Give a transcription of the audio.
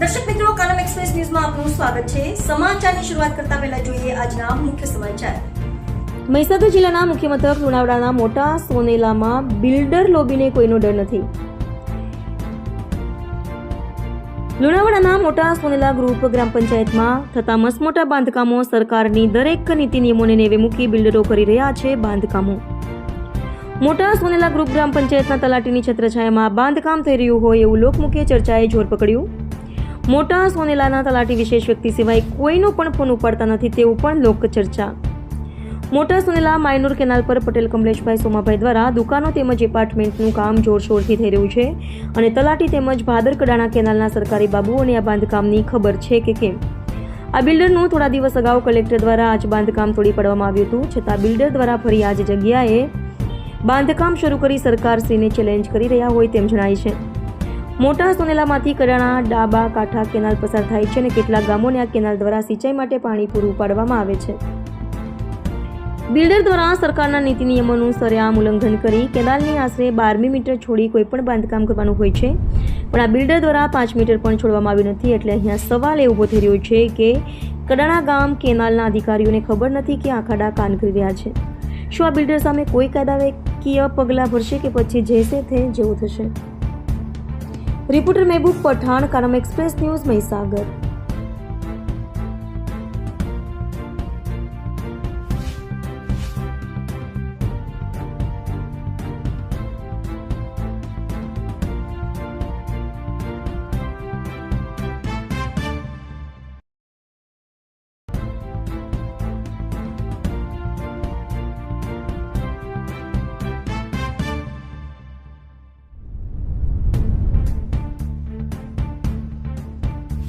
દર્શક મિત્રો કાલમ એક્સપ્રેસ ન્યૂઝમાં આપનું સ્વાગત છે. સમાચારની શરૂઆત કરતા પહેલા જોઈએ આજના મુખ્ય સમાચાર. મહીસાગર જિલ્લાના મુખ્ય મથક લુણાવાડાના મોટા સોનેલામાં બિલ્ડર લોબીને કોઈનો ડર નથી. લુણાવાડાના મોટા સોનેલા ગ્રુપ ગ્રામ પંચાયતમાં થતા મસમોટા બાંધકામો સરકારની દરેક નીતિ નિયમોને નેવે મૂકી બિલ્ડરો કરી રહ્યા છે બાંધકામો. મોટા સોનેલા ગ્રુપ ગ્રામ પંચાયતના તલાટીની છત્રછાયામાં બાંધકામ થઈ રહ્યું હોય એવું લોકમુખે ચર્ચાએ જોર પકડ્યું. મોટા સોનેલાના તલાટી વિશેષ વ્યક્તિ સિવાય કોઈનો પણ ફોન ઉપાડતા નથી તેવું પણ લોકચર્ચા. મોટા સોનેલા માયનૂર કેનાલ પર પટેલ કમલેશભાઈ સોમાભાઈ દ્વારા દુકાનો તેમજ એપાર્ટમેન્ટનું કામ જોરશોરથી થઈ રહ્યું છે અને તલાટી તેમજ ભાદરકડાણા કેનાલના સરકારી બાબુઓને આ બાંધકામની ખબર છે કે કેમ. આ બિલ્ડરનું થોડા દિવસ અગાઉ કલેક્ટર દ્વારા આજ બાંધકામ તોડી પાડવામાં આવ્યું હતું, છતાં બિલ્ડર દ્વારા ફરી આ જ જગ્યાએ બાંધકામ શરૂ કરી સરકારશ્રીને ચેલેન્જ કરી રહ્યા હોય તેમ જણાય છે. મોટા સોનેલામાંથી કડાણા ડાબા કાંઠા કેનાલ પસાર થાય છે અને કેટલાક ગામોને આ કેનાલ દ્વારા સિંચાઈ માટે પાણી પૂરું પાડવામાં આવે છે. બિલ્ડર દ્વારા સરકારના નીતિ નિયમોનું સરેઆમ ઉલ્લંઘન કરી કેનાલની આશરે બારમી મીટર છોડી કોઈ પણ બાંધકામ કરવાનું હોય છે. પણ આ બિલ્ડર દ્વારા પાંચ મીટર પણ છોડવામાં આવ્યું નથી એટલે અહીંયા સવાલ એ ઊભો થઈ રહ્યો છે કે કડાણા ગામ કેનાલના અધિકારીઓને ખબર નથી કે આખાડા કાન કરી રહ્યા છે. શું આ બિલ્ડર સામે કોઈ કાયદાકીય પગલાં ભરશે કે પછી જેસે તે જેવું થશે? Reporter Mehboob Pathan Kanam express news Mahisagar.